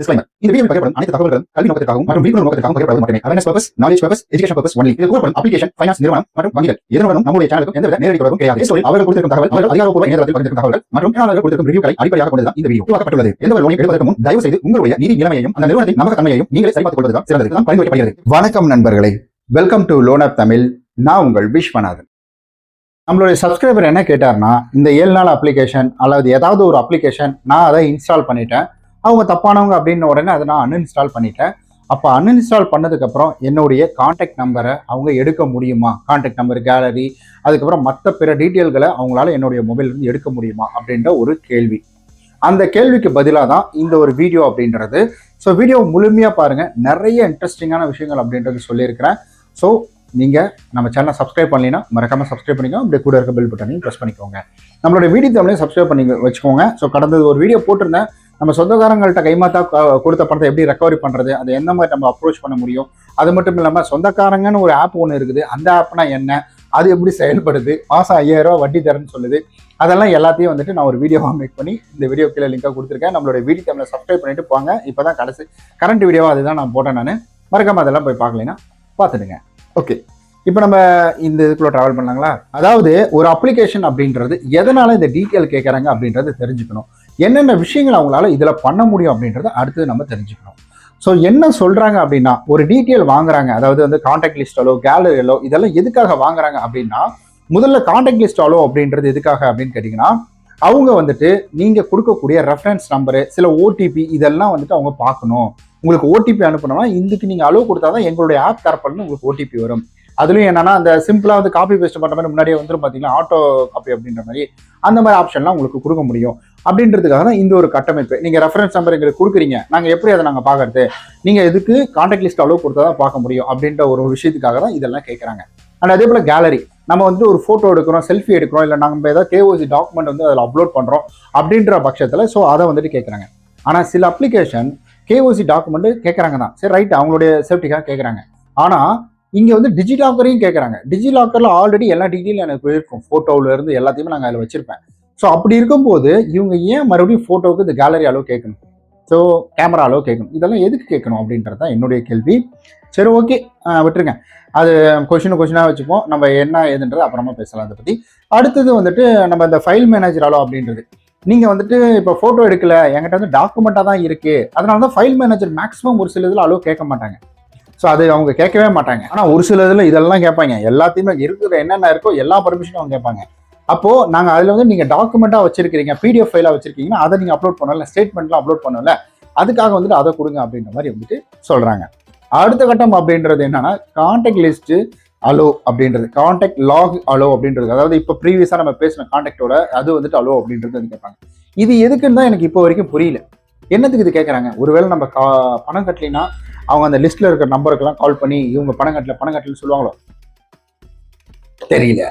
Disclaimer. இந்த பகிரப்படும் அனைத்து தகவல்களும் கல்வி நோக்கத்திற்காகவும் மற்றும் விழிப்புணர்வு நோக்கத்திற்காகவும் மட்டுமே. Awareness purpose knowledge purpose education purpose only இது கூறப்படும் அப்ளிகேஷன் ஃபைனான்ஸ் நிறுவனம் மற்றும் வங்கிகள். நம்முடைய எந்தவித நேரடி தொடர்பும் கிடையாது. அவர்கள் கொடுத்திருக்கும் தகவல் அவர்கள் அதிகாரப்பூர்வ இணையதளத்தில் பகிர்ந்திருக்கும் மற்றும் கொடுத்திருக்கும் ரிவ்யூக்களை அடிப்படையாக இந்த வீடியோ உருவாக்கப்பட்டுள்ளது. எந்த ஒரு லோனை எடுப்பதற்கு முன் தயவு செய்து உங்களுடைய நிதி நிலைமையையும் அந்த நிறுவனத்தின் நம்பகத்தன்மையையும் நீங்களே சரிபார்த்துக் கொள்வதுதான் சிறந்தது. தான் பரிந்துரைக்கப்படுகிறது. வணக்கம் நண்பர்களே. Welcome to loan app Tamil நான் உங்கள் விஸ்வநாதன். நம்மளுடைய சப்ஸ்கிரைபர் என்ன கேட்டார்னா இந்த ஏழு நாள் அப்ளிகேஷன் அல்லது ஏதாவது ஒரு அப்ளிகேஷன் நான் அதை இன்ஸ்டால் பண்ணிட்டேன். அவங்க தப்பானவங்க அப்படின்ன உடனே அதை நான் அன்இன்ஸ்டால் பண்ணிட்டேன். அப்போ அன்இன்ஸ்டால் பண்ணதுக்கப்புறம் என்னுடைய காண்டாக்ட் நம்பரை அவங்க எடுக்க முடியுமா? காண்டாக்ட் நம்பர் கேலரி அதுக்கப்புறம் மற்ற பிற டீட்டெயில்களை அவங்களால என்னுடைய மொபைல்லேருந்து எடுக்க முடியுமா? அப்படின்ற ஒரு கேள்வி. அந்த கேள்விக்கு பதிலாக தான் இந்த ஒரு வீடியோ அப்படின்றது. ஸோ வீடியோ முழுமையாக பாருங்கள் நிறைய இன்ட்ரெஸ்டிங்கான விஷயங்கள் அப்படின்றது சொல்லியிருக்கிறேன். ஸோ நீங்கள் நம்ம சேனலை சப்ஸ்கிரைப் பண்ணலைன்னா மறக்காமல் சப்ஸ்கிரைப் பண்ணிக்கோங்க. அப்படியே கூட இருக்க பெல் பட்டனையும் ப்ரெஸ் பண்ணிக்கோங்க. நம்மளோட வீடியோ தமிழையும் சப்ஸ்கிரைப் பண்ணி வச்சுக்கோங்க. ஸோ கடந்தது ஒரு வீடியோ போட்டிருந்தேன். நம்ம சொந்தக்காரங்கள்ட்ட கைமாத்தா கொடுத்த பணத்தை எப்படி ரெக்கவரி பண்ணுறது அது எந்த மாதிரி நம்ம அப்ரோச் பண்ண முடியும்? அது மட்டும் இல்லாமல் சொந்தக்காரங்கன்னு ஒரு ஆப் ஒன்று இருக்குது. அந்த ஆப்னா என்ன? அது எப்படி செயல்படுது? மாதம் ஐயாயிரம் வட்டி தரேன்னு சொல்லுது. அதெல்லாம் எல்லாத்தையும் வந்துட்டு நான் ஒரு வீடியோவாக மேக் பண்ணி இந்த வீடியோ கீழே லிங்காக கொடுத்துருக்கேன். நம்மளோட வீடியோ தமிழை சப்ஸ்கிரைப் பண்ணிட்டு போங்க. இப்போ தான் கடைசி கரண்ட் வீடியோவாக அதுதான் நான் போட்டேன் நான். மறக்காமல் அதெல்லாம் போய் பார்க்கலைன்னா பார்த்துடுங்க. ஓகே இப்போ நம்ம இந்த இதுக்குள்ள ட்ராவல் பண்ணலாங்களா? அதாவது ஒரு அப்ளிகேஷன் அப்படின்றது எதனால இந்த டீட்டெயில் கேட்குறாங்க அப்படின்றத தெரிஞ்சுக்கணும். என்னென்ன விஷயங்கள் அவங்களால இதில் பண்ண முடியும் அப்படின்றத அடுத்து நம்ம தெரிஞ்சுக்கணும். ஸோ என்ன சொல்கிறாங்க அப்படின்னா ஒரு டீட்டெயில் வாங்குறாங்க. அதாவது வந்து காண்டாக்ட் லிஸ்டாலோ கேலரியிலோ இதெல்லாம் எதுக்காக வாங்குறாங்க அப்படின்னா முதல்ல காண்டாக்ட் லிஸ்டாலோ அப்படின்றது எதுக்காக அப்படின்னு கேட்டிங்கன்னா அவங்க வந்துட்டு நீங்கள் கொடுக்கக்கூடிய ரெஃபரன்ஸ் நம்பரு சில ஓடிபி இதெல்லாம் வந்துட்டு அவங்க பார்க்கணும். உங்களுக்கு ஓடிபி அனுப்பணும்னா இதுக்கு நீங்கள் அளவு கொடுத்தா தான் எங்களுடைய ஆப் தரப்படணும் உங்களுக்கு ஓடிபி வரும். அதுலேயும் என்னன்னா அந்த சிம்பிளாக வந்து காப்பி பேஸ்ட் பண்ணுற மாதிரி முன்னாடியே வந்துடும் பார்த்தீங்கன்னா ஆட்டோ காப்பி அப்படின்ற மாதிரி அந்த மாதிரி ஆப்ஷன்லாம் உங்களுக்கு கொடுக்க முடியும். அப்படின்றதுக்காக தான் இந்த ஒரு கட்டமைப்பு. நீங்கள் ரெஃபரன்ஸ் நம்பர் எங்களுக்கு கொடுக்குறீங்க. நாங்கள் எப்படி அதை நாங்கள் பார்க்கறது? நீங்கள் இதுக்கு கான்டாக்ட் லிஸ்ட் அளவு கொடுத்தா தான் பார்க்க முடியும் அப்படின்ற ஒரு விஷயத்துக்காக தான் இதெல்லாம் கேட்குறாங்க அண்ட் அதே போல் கேலரி நம்ம வந்து ஒரு ஃபோட்டோ எடுக்கிறோம் செல்ஃபி எடுக்கிறோம் இல்லை நம்ம ஏதாவது கேஓசி டாக்குமெண்ட் வந்து அதில் அப்லோட் பண்ணுறோம் அப்படின்ற பட்சத்தில் ஸோ அதை வந்துட்டு கேட்குறாங்க ஆனால் சில அப்ளிகேஷன் கேஓசி டாக்குமெண்ட் கேட்குறாங்க தான். சரி ரைட் அவங்களுடைய சேஃப்டிக்காக கேட்குறாங்க ஆனால் இங்கே வந்து டிஜிலாக்கரையும் கேட்குறாங்க டிஜிலாக்கரில் ஆல்ரெடி எல்லா டீட்டெயிலும் எனக்கு போயிருக்கும். ஃபோட்டோவில் இருந்து எல்லாத்தையுமே நாங்கள் அதில் வச்சிருப்பேன். ஸோ அப்படி இருக்கும்போது இவங்க ஏன் மறுபடியும் ஃபோட்டோவுக்கு இந்த கேலரி அளவு கேட்கணும்? ஸோ கேமரா அளவு கேட்கணும். இதெல்லாம் எதுக்கு கேட்கணும் அப்படின்றது தான் என்னுடைய கேள்வி. சரி ஓகே விட்டுருங்க. அது கொஷின் கொஷினாக வச்சுப்போம். நம்ம என்ன ஏதுன்றது அப்புறமா பேசலாம் அதை பற்றி அடுத்தது வந்துட்டு நம்ம இந்த ஃபைல் மேனேஜர் அளவு அப்படின்றது. நீங்கள் வந்துட்டு இப்போ ஃபோட்டோ எடுக்கல என்கிட்ட வந்து டாக்குமெண்ட்டாக தான் இருக்குது அதனால தான் ஃபைல் மேனேஜர் மேக்ஸிமம் ஒரு சில இதில் அளவு கேட்க மாட்டாங்க. ஸோ அது அவங்க கேட்கவே மாட்டாங்க. ஆனால் ஒரு சில இதில் இதெல்லாம் கேட்பாங்க. எல்லாத்தையுமே இருக்கிற என்னென்ன இருக்கோ எல்லா பர்மிஷனும் அவங்க கேட்பாங்க. அப்போது நாங்கள் அதில் வந்து நீங்கள் டாக்குமெண்ட்டாக வச்சிருக்கீங்க பிடிஎஃப் ஃபைலாக வச்சிருக்கீங்கன்னா அதை நீங்கள் அப்லோட் பண்ணல ஸ்டேட்மெண்ட்லாம் அப்லோட் பண்ணல. அதுக்காக வந்துட்டு அதை கொடுங்க அப்படின்ற மாதிரி வந்துட்டு சொல்கிறாங்க அடுத்த கட்டம் அப்படின்றது என்னன்னா காண்டாக்ட் லிஸ்ட்டு அலோ அப்படின்றது. காண்டாக்ட் லாக் அலோ அப்படின்றது. அதாவது இப்போ ப்ரீவியஸாக நம்ம பேசின காண்டாக்டோட அது வந்துட்டு அலோ அப்படின்றது வந்து கேட்பாங்க. இது எதுக்குன்னு தான் எனக்கு இப்போ வரைக்கும் புரியல. என்னத்துக்கு இது கேட்குறாங்க? ஒருவேளை நம்ம கா பணம் கட்டலினா அவங்க அந்த லிஸ்ட்ல இருக்கிற நம்பருக்கெல்லாம் கால் பண்ணி இவங்க பணம் கட்டல பணம் கட்டலன்னு சொல்லுவாங்களோ? தெரியல.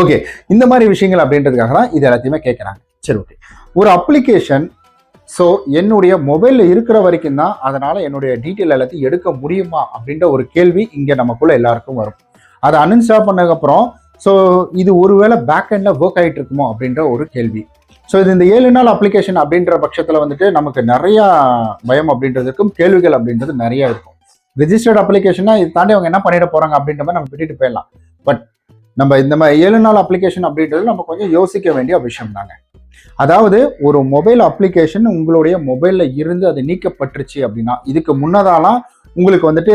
ஓகே இந்த மாதிரி விஷயங்கள் அப்படின்றதுக்காக தான் இது எல்லாத்தையுமே கேட்குறாங்க சரி ஓகே. ஒரு அப்ளிகேஷன் ஸோ என்னுடைய மொபைலில் இருக்கிற வரைக்கும் தான் அதனால் என்னுடைய டீட்டெயில் எல்லாத்தையும் எடுக்க முடியுமா அப்படின்ற ஒரு கேள்வி இங்கே நமக்குள்ளே எல்லாருக்கும் வரும். அதை அன்இன்ஸ்டால் பண்ணதுக்கப்புறம் ஸோ இது ஒருவேளை பேக் எண்டில் ஒர்க் ஆகிட்டு இருக்குமோ அப்படின்ற ஒரு கேள்வி. ஸோ இது இந்த ஏழு நாள் அப்ளிகேஷன் அப்படின்ற பட்சத்தில் வந்துட்டு நமக்கு நிறையா பயம் அப்படின்றதுக்கும் கேள்விகள் அப்படின்றது நிறையா இருக்கும். ரிஜிஸ்டர்ட் அப்ளிகேஷனாக இது தாண்டி அவங்க என்ன பண்ணிட போகிறாங்க அப்படின்ற மாதிரி நம்ம விட்டுட்டு போயிடலாம். பட் நம்ம இந்த மாதிரி ஏழு நாள் அப்ளிகேஷன் அப்படின்றது நம்ம கொஞ்சம் யோசிக்க வேண்டிய விஷயம் தாங்க. அதாவது ஒரு மொபைல் அப்ளிகேஷன் உங்களுடைய மொபைலில் இருந்து அது நீக்கப்பட்டுருச்சு அப்படின்னா இதுக்கு முன்னதாலாம் உங்களுக்கு வந்துட்டு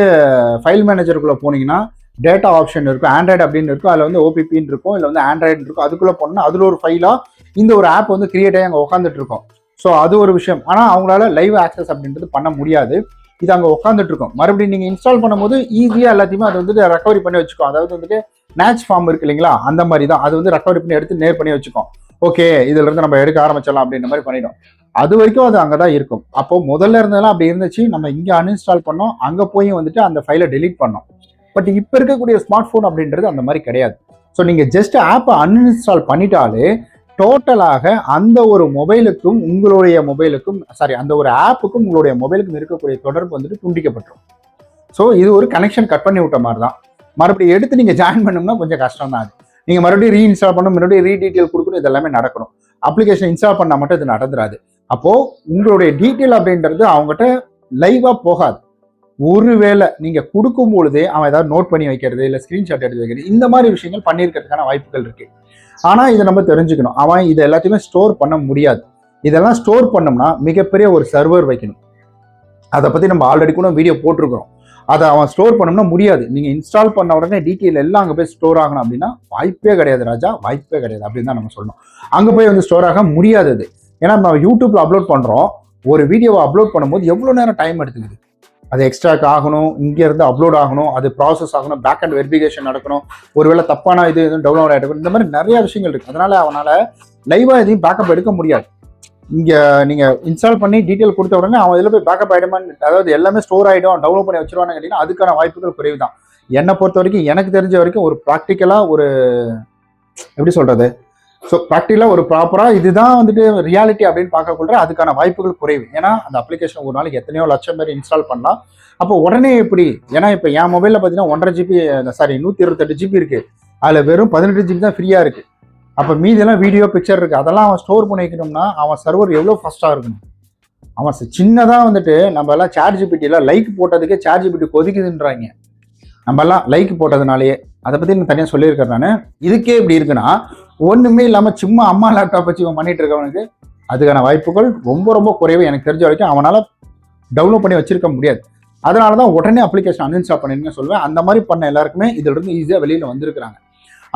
ஃபைல் மேனேஜருக்குள்ளே போனீங்கன்னா டேட்டா ஆப்ஷன் இருக்கும் ஆண்ட்ராய்டு அப்படின்னு இருக்கும் அதில் வந்து ஓபிபின்னு இருக்கும் இல்லை வந்து ஆண்ட்ராய்டு இருக்கும் அதுக்குள்ளே போனோம்னா அதில் ஒரு ஃபைலாக இந்த ஒரு ஆப் வந்து கிரியேட் ஆகி அங்கே உட்காந்துட்டு இருக்கோம். ஸோ அது ஒரு விஷயம். ஆனால் அவங்களால லைவ் ஆக்சஸ் அப்படின்றது பண்ண முடியாது. இது அங்கே உட்காந்துட்டு இருக்கும். மறுபடியும் நீங்கள் இன்ஸ்டால் பண்ணும்போது ஈஸியாக எல்லாத்தையுமே அது வந்துட்டு ரெக்கவரி பண்ணி வச்சுக்கோ அதாவது வந்துட்டு மேட்ச் ஃபார்ம் இருக்கு இல்லைங்களா? அந்த மாதிரி தான் அது வந்து ரெக்கவரி பண்ணி எடுத்து நேர் பண்ணி வச்சுக்கோம் ஓகே இதுல இருந்து நம்ம எடுக்க ஆரம்பிச்சிடலாம் அப்படின்ற மாதிரி பண்ணிடும். அது வரைக்கும் அது அங்கே தான் இருக்கும். அப்போ முதல்ல இருந்ததெல்லாம் அப்படி இருந்துச்சு. நம்ம இங்கே அன்இன்ஸ்டால் பண்ணோம். அங்கே போய் வந்துட்டு அந்த ஃபைலை டெலீட் பண்ணோம். பட் இப்போ இருக்கக்கூடிய ஸ்மார்ட் ஃபோன் அப்படின்றது அந்த மாதிரி கிடையாது. ஸோ நீங்கள் ஜஸ்ட் ஆப்பை அன்இன்ஸ்டால் பண்ணிட்டாலே டோட்டலாக அந்த ஒரு மொபைலுக்கும் உங்களுடைய மொபைலுக்கும் சாரி அந்த ஒரு ஆப்புக்கும் உங்களுடைய மொபைலுக்கும் இருக்கக்கூடிய தொடர்பு வந்துட்டு துண்டிக்கப்பட்டுரும். ஸோ இது ஒரு கனெக்ஷன் கட் பண்ணி விட்ட மாதிரி தான் மறுபடியும் எடுத்து நீங்கள் ஜாயின் பண்ணோம்னா கொஞ்சம் கஷ்டம் தான் அது. நீங்கள் மறுபடியும் ரீஇன்ஸ்டால் பண்ணணும் மறுபடியும் ரீடீட்டெயில் கொடுக்கணும் இது எல்லாமே நடக்கணும். அப்ளிகேஷன் இன்ஸ்டால் பண்ணால் மட்டும் இது நடந்துராது. அப்போது உங்களுடைய டீட்டெயில் அப்படின்றது அவங்ககிட்ட லைவாக போகாது. ஒருவேளை நீங்கள் கொடுக்கும் பொழுதே அவன் ஏதாவது நோட் பண்ணி வைக்கிறது இல்லை ஸ்க்ரீன்ஷாட் எடுத்து வைக்கிறது இந்த மாதிரி விஷயங்கள் பண்ணியிருக்கிறதுக்கான வாய்ப்புகள் இருக்கு. ஆனா இதை நம்ம தெரிஞ்சுக்கணும். அவன் இதை எல்லாத்தையுமே ஸ்டோர் பண்ண முடியாது. இதெல்லாம் ஸ்டோர் பண்ணோம்னா மிகப்பெரிய ஒரு சர்வர் வைக்கணும். அதை பற்றி நம்ம ஆல்ரெடி கூட வீடியோ போட்டிருக்கிறோம். அதை அவன் ஸ்டோர் பண்ணோம்னா முடியாது. நீங்கள் இன்ஸ்டால் பண்ண உடனே டீட்டெயில் எல்லாம் அங்கே போய் ஸ்டோர் ஆகணும் அப்படின்னா வாய்ப்பே கிடையாது ராஜா. வாய்ப்பே கிடையாது அப்படின்னு தான் நம்ம சொல்லணும். அங்கே போய் வந்து ஸ்டோர் ஆக முடியாது அது. ஏன்னா நம்ம யூடியூப்ல அப்லோட் பண்ணுறோம் ஒரு வீடியோவை அப்லோட் பண்ணும்போது எவ்வளோ நேரம் டைம் எடுத்துக்குது? அது எக்ஸ்ட்ராக் ஆகணும் இங்கேருந்து அப்லோட் ஆகணும் அது ப்ராசஸ் ஆகணும் பேக் அண்ட் வெரிஃபிகேஷன் நடக்கணும். ஒருவேளை தப்பான இது எதுவும் டவுன்லோட் ஆகிட்டு இந்த மாதிரி நிறைய விஷயங்கள் இருக்குது அதனால அவனால் லைவாக எதையும் பேக்கப் எடுக்க முடியாது. இங்கே நீங்கள் இன்ஸ்டால் பண்ணி டீட்டெயில் கொடுத்த உடனே அவன் இதில் போய் பேக்கப் ஆயிடுமான்னு அதாவது எல்லாமே ஸ்டோர் ஆகிடும் டவுன்லோட் பண்ணி வச்சிருவான்னு கேட்டிங்கன்னா அதுக்கான வாய்ப்புகள் குறைவு தான் என்னை பொறுத்த வரைக்கும் எனக்கு தெரிஞ்ச வரைக்கும் ஒரு ப்ராக்டிக்கலாக ஒரு எப்படி சொல்கிறது ஸோ ப்ராக்டிக்கலாக ஒரு ப்ராப்பராக இதுதான் வந்துட்டு ரியாலிட்டி அப்படின்னு பார்க்கக்குள்ள அதுக்கான வாய்ப்புகள் குறைவு. ஏன்னா அந்த அப்ளிகேஷன் ஒரு நாளைக்கு எத்தனையோ லட்சம் பேர் இன்ஸ்டால் பண்ணலாம். அப்போ உடனே எப்படி? ஏன்னா இப்போ என் மொபைலில் பார்த்தீங்கன்னா ஒன்றரை ஜிபி சாரி நூற்றி இருபத்தெட்டு ஜிபி இருக்குது அதில் வெறும் பதினெட்டு ஜிபி தான் ஃப்ரீயாக இருக்குது அப்போ மீதியெல்லாம் வீடியோ பிக்சர் இருக்குது அதெல்லாம் அவன் ஸ்டோர் பண்ணி வைக்கணும்னா அவன் சர்வர் எவ்வளோ ஃபஸ்ட்டாக இருக்கணும்? அவன் சின்னதாக வந்துட்டு நம்ம எல்லாம் சார்ஜ் ஜிபிட்டியில் லைக் போட்டதுக்கே சார்ஜ் ஜிபிட்டி கொதிக்குதுன்றாங்க. நம்ம எல்லாம் லைக் போட்டதுனாலேயே. அதை பற்றி நான் தனியாக சொல்லியிருக்கேன் நான். இதுக்கே இப்படி இருக்குன்னா ஒன்றுமே இல்லாமல் சும்மா அம்மா லேப்டாப் வச்சு இவன் பண்ணிகிட்டு இருக்கவனுக்கு அதுக்கான வாய்ப்புகள் ரொம்ப ரொம்ப குறைவு. எனக்கு தெரிஞ்ச வரைக்கும் அவனால் டவுன்லோட் பண்ணி வச்சுருக்க முடியாது. அதனால தான் உடனே அப்ளிகேஷன் அன்இன்ஸ்டால் பண்ணிருங்க சொல்லுவேன் அந்த மாதிரி பண்ண எல்லாருக்குமே இதிலிருந்து ஈஸியாக வெளியில் வந்திருக்கிறாங்க.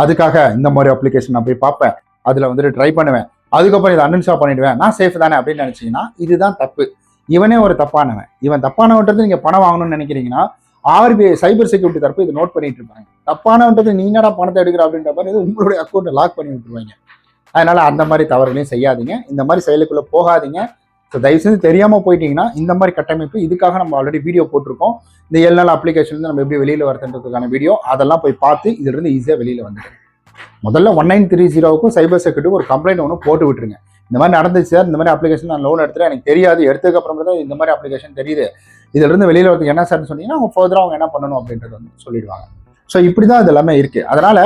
அதுக்காக இந்த மாதிரி அப்ளிகேஷன் நான் போய் பார்ப்பேன். அதில் வந்துட்டு ட்ரை பண்ணுவேன். அதுக்கப்புறம் இதை அன்இன்ஸ்டால் பண்ணிடுவேன். நான் சேஃப் தானே அப்படின்னு நினச்சிங்கன்னா இதுதான் தப்பு. இவனே ஒரு தப்பானவன். இவன் தப்பானவன்றது நீங்கள் பணம் வாங்கணும்னு நினைக்கிறீங்கன்னா ஆர்பிஐ சைபர் செக்யூரிட்டி தரப்பு இதை நோட் பண்ணிட்டு இருப்பாங்க. தப்பானவன்றது நீ என்னடா பணத்தை எடுக்கிற அப்படின்ற மாதிரி இது உங்களுடைய அக்கௌண்ட்டை லாக் பண்ணி விட்டுருவாங்க. அதனால அந்த மாதிரி தவறுகளையும் செய்யாதீங்க. இந்த மாதிரி செயலுக்குள்ளே போகாதீங்க. ஸோ தயவு செஞ்சு தெரியாமல் போயிட்டீங்கன்னா இந்த மாதிரி கட்டமைப்பு இதுக்காக நம்ம ஆல்ரெடி வீடியோ போட்டிருக்கோம். இந்த ஏழு நாள் அப்ளிகேஷன் நம்ம எப்படி வெளியில் வரதுன்றதுக்கான வீடியோ அதெல்லாம் போய் பார்த்து இதுலருந்து ஈஸியாக வெளியில் வந்துட்டு முதல்ல ஒன் நைன் த்ரீ ஜீரோவுக்கும் சைபர் செக்யூரிட்டி ஒரு கம்ப்ளைண்ட் ஒன்று போட்டு விட்டுருங்க. இந்த மாதிரி நடந்துச்சு சார் இந்த மாதிரி அப்ளிகேஷன் நான் லோன் எடுத்துகிறேன் எனக்கு தெரியாது. எடுத்ததுக்கு அப்புறம் தான் இந்த மாதிரி அப்ளிகேஷன் தெரியுது. இதுலேருந்து வெளியில் வெளியில வரதுக்கு என்ன சார்னு சொன்னீங்கன்னா அவங்க ஃபர்தராக அவங்க என்ன பண்ணணும் அப்படின்றது வந்து சொல்லிடுவாங்க. ஸோ இப்படி தான் இது எல்லாமே இருக்கு. அதனால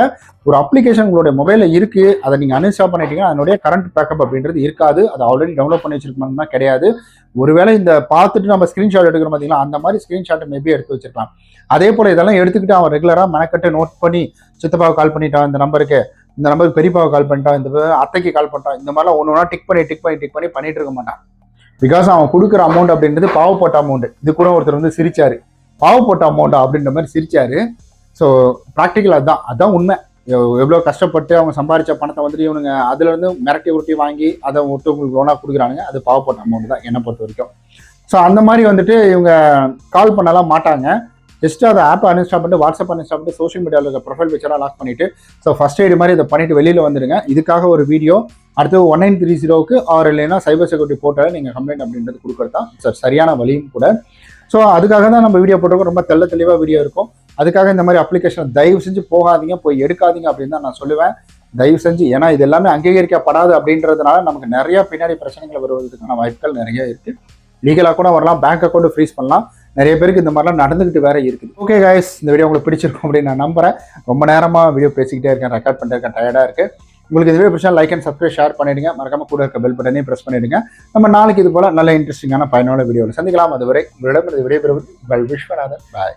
ஒரு அப்ளிகேஷன் உங்களுடைய மொபைலில் இருக்கு அதை நீங்க அன்இன்ஸ்டால் பண்ணிட்டீங்கன்னா அதனுடைய கரண்ட் பேக்கப் அப்படின்றது இருக்காது. அது ஆல்ரெடி டவுன்லோட் பண்ணி வச்சிருக்கணும்னா கிடையாது. ஒருவேளை இந்த பார்த்துட்டு நம்ம ஸ்கிரீன்ஷாட் எடுக்கிறோம் பார்த்தீங்களா அந்த மாதிரி ஸ்கிரீன்ஷாட் மேபி எடுத்து வச்சிருக்கலாம். அதே போல இதெல்லாம் எடுத்துக்கிட்டு அவன் ரெகுலரா மெனக்கட்டு நோட் பண்ணி சித்தப்பாவை கால் பண்ணிட்டான் இந்த நம்பருக்கு இந்த நம்பருக்கு பெரியப்பாவை கால் பண்ணிட்டான் இந்த அத்தைக்கு கால் பண்ணிட்டான் இந்த மாதிரிலாம் ஒன்று ஒன்றா டிக் பண்ணி டிக் பண்ணி டிக் பண்ணி பண்ணிட்டு இருக்க மாட்டான். பிகாஸ் அவன் கொடுக்குற அமௌண்ட் அப்படின்றது பாவப்பட்ட அமௌண்ட் இது கூட ஒருத்தர் வந்து சிரிச்சாரு. பாவப்பட்ட அமௌண்ட் அப்படின்ற மாதிரி சிரிச்சாரு. ஸோ ப்ராக்டிக்கல் அதுதான். அதுதான் உண்மை. எவ்வளோ கஷ்டப்பட்டு அவங்க சம்பாதிச்ச பணத்தை வந்துட்டு இவனுங்க அதுலேருந்து மிரட்டி உருட்டி வாங்கி அதை ஒட்டு உங்களுக்கு லோனாக கொடுக்குறானுங்க. அது பாவப்பட்ட அமௌண்ட் தான் என்னை பொறுத்த வரைக்கும். ஸோ அந்த மாதிரி வந்துட்டு இவங்க கால் பண்ணலாம் மாட்டாங்க. ஜஸ்ட் அதை ஆப் அன்இன்ஸ்டால் பண்ணிட்டு வாட்ஸ்அப் அன்இன்ஸ்டால் பண்ணிட்டு சோஷியல் மீடியாவில் இருக்க ப்ரொஃபைல் பிக்சராக லாக் பண்ணிட்டு ஸோ ஃபஸ்ட் எய்டு மாதிரி இதை பண்ணிட்டு வெளியில் வந்துடுங்க இதுக்காக ஒரு வீடியோ அடுத்து ஒன் நைன் த்ரீ ஜீரோவுக்கு ஆர் இல்லைன்னா சைபர் செக்யூரிட்டி போர்ட்டலில் நீங்கள் கம்ப்ளைண்ட் அப்படின்றது கொடுக்குறது தான் சார் சரியான வழியும் கூட. ஸோ அதுக்காக தான் நம்ம வீடியோ போட்டிருக்கோம். ரொம்ப தெள்ள தெளிவாக வீடியோ இருக்கும். அதுக்காக இந்த மாதிரி அப்ளிகேஷன் தயவு செஞ்சு போகாதீங்க போய் எடுக்காதீங்க அப்படின்னு தான் நான் சொல்லுவேன். தயவு செஞ்சு ஏன்னா இது எல்லாமே அங்கீகரிக்கப்படாது அப்படின்றதுனால நமக்கு நிறைய பின்னாடி பிரச்சனைகள் வருவதற்கான வாய்ப்புகள் நிறைய இருக்குது லீகலாக கூட வரலாம் பேங்க் அக்கௌண்ட் ஃப்ரீஸ் பண்ணலாம். நிறைய பேருக்கு இந்த மாதிரிலாம் நடந்துக்கிட்டு வேற இருக்குது. ஓகே காய்ஸ் இந்த வீடியோ உங்களுக்கு பிடிச்சிருக்கும் அப்படின்னு நான் நம்புறேன். ரொம்ப நேரமாக வீடியோ பேசிக்கிட்டே இருக்கேன் ரெக்கார்ட் பண்ணிருக்கேன் இருக்கேன் இருக்குது உங்களுக்கு இந்த வீடியோ பிடிச்சா லைக் அண்ட் சப்ஸ்கிரைப் ஷேர் பண்ணிடுங்க. மறக்காம கூட இருக்க பெல் பட்டனையும் பிரஸ் பண்ணிடுங்க. நம்ம நாளைக்கு இது போல் நல்ல இன்ட்ரெஸ்டிங்கான பயனுள்ள வீடியோவில் சந்திக்கலாம். அதுவரை உங்களிடம் இது விடைபெறுவது பல் விஸ்வநாதன். பாய்